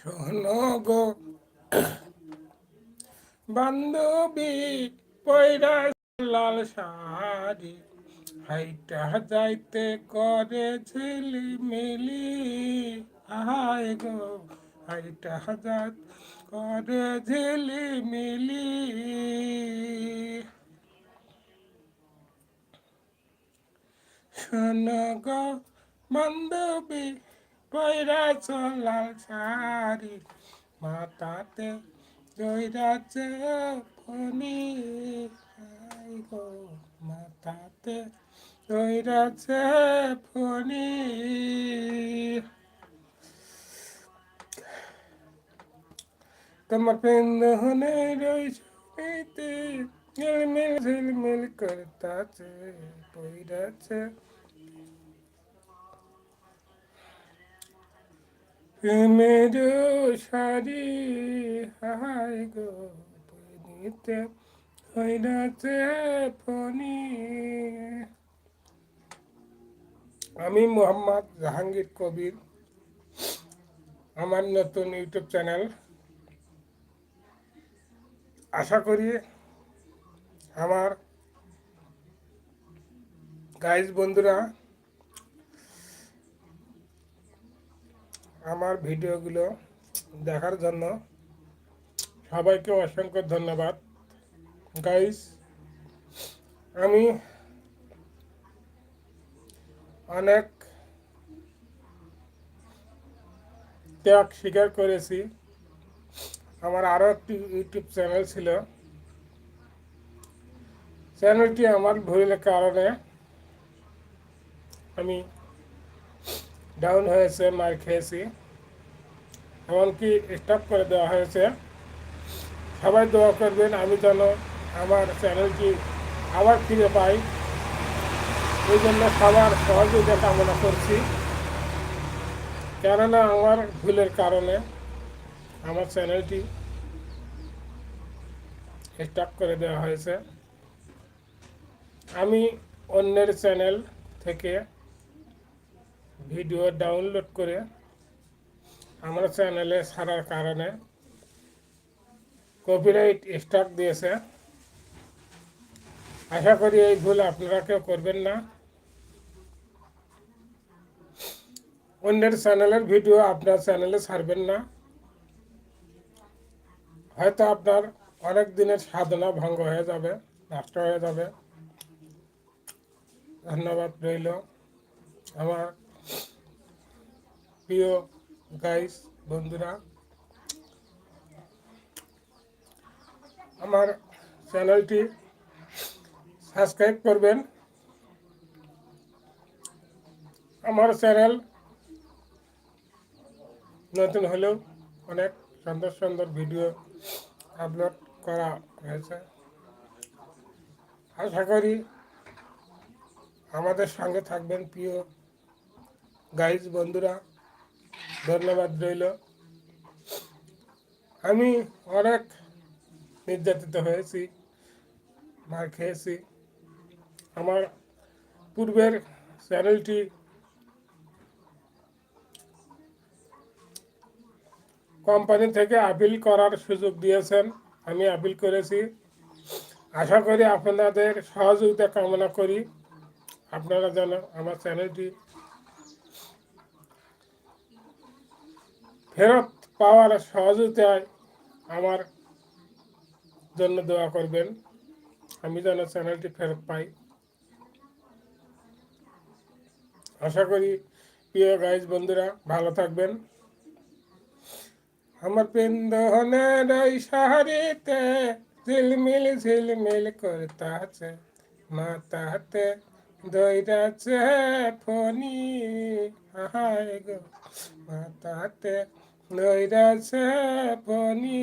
শোনো গো। বান্ধবী পয়রা লাল শাড়ি, হাইটা যাইতে করে ঝিলি মিলি। আহায় গো, হাইটা হাজার করে ঝিলি মিলি। শোনো গো বান্ধবী পয়রা লাল শাড়ি মাতাতে জয়রাজে ফনি গো মাতাতে জয়রাজে ফনি তোমার পেন্দহনে রইতে ঝিলমিল ঝিলমিল করতাছে পইরাছে প্রেমের সারি হাই গো ফনি আমি মোহাম্মদ জাহাঙ্গীর কবির, আমার নতুন ইউটিউব চ্যানেল। আশা করি আমার গাইজ বন্ধুরা আমার ভিডিওগুলো দেখার জন্য সবাইকে অসংখ্য ধন্যবাদ। গাইস আমি অনেক ত্যাগ স্বীকার করেছি। আমার আরও একটি ইউটিউব চ্যানেল ছিল। চ্যানেলটি আমার ভুলের কারণে আমি ডাউন হয়েছে মার খেয়েছি। এমনকি স্টপ করে দেওয়া হয়েছে। সবাই দোয়া করবেন, আমি যেন আমার চ্যানেলটি আবার ফিরে পাই। এই জন্য সবার সহযোগিতা কামনা করছি। কেননা আমার ভুলের কারণে আমার চ্যানেলটি স্টপ করে দেওয়া হয়েছে। আমি অন্যের চ্যানেল থেকে ভিডিও ডাউনলোড করে আমার চ্যানেলে ছাড়ার কারণে কপিরাইট স্টক দিয়েছে। আশা করি এই ভুল আপনারা কেউ করবেন না। অন্যের চ্যানেলের ভিডিও আপনার চ্যানেলে ছাড়বেন না। হয়তো আপনার অনেক দিনের সাধনা ভঙ্গ হয়ে যাবে, নষ্ট হয়ে যাবে। ধন্যবাদ রইল আমার প্রিয় গাইস বন্ধুরা, আমার চ্যানেলটি সাবস্ক্রাইব করবেন। আমার চ্যানেল নতুন হলেও অনেক সুন্দর সুন্দর ভিডিও আপলোড করা হয়েছে। আশা করি আমাদের সঙ্গে থাকবেন প্রিয় গাইজ বন্ধুরা। ধন্যবাদ রইল। আমি অনেক নির্যাতিত হয়েছি, মার খেয়েছি। আমার পূর্বের চ্যানেলটি কোম্পানি থেকে আপিল করার সুযোগ দিয়েছেন, আমি আপিল করেছি। আশা করি আপনাদের সহযোগিতা কামনা করি। আপনারা যেন আমার চ্যানেলটি ফেরত পাওয়ার সহযোগিতায় আমার জন্য দোয়া করবেন। আমি যেন চ্যানেলটি ফেরত পাই। আশা করি প্রিয় গাইজ বন্ধুরা, ভালো থাকবেন। আমার পিন্দনের ওই শহরেতে ঝিলমিল ঝিলমিল করতাছে মাতাতে দইরাছে ফনি হায় গো মাতাতে দইরাছে ফনি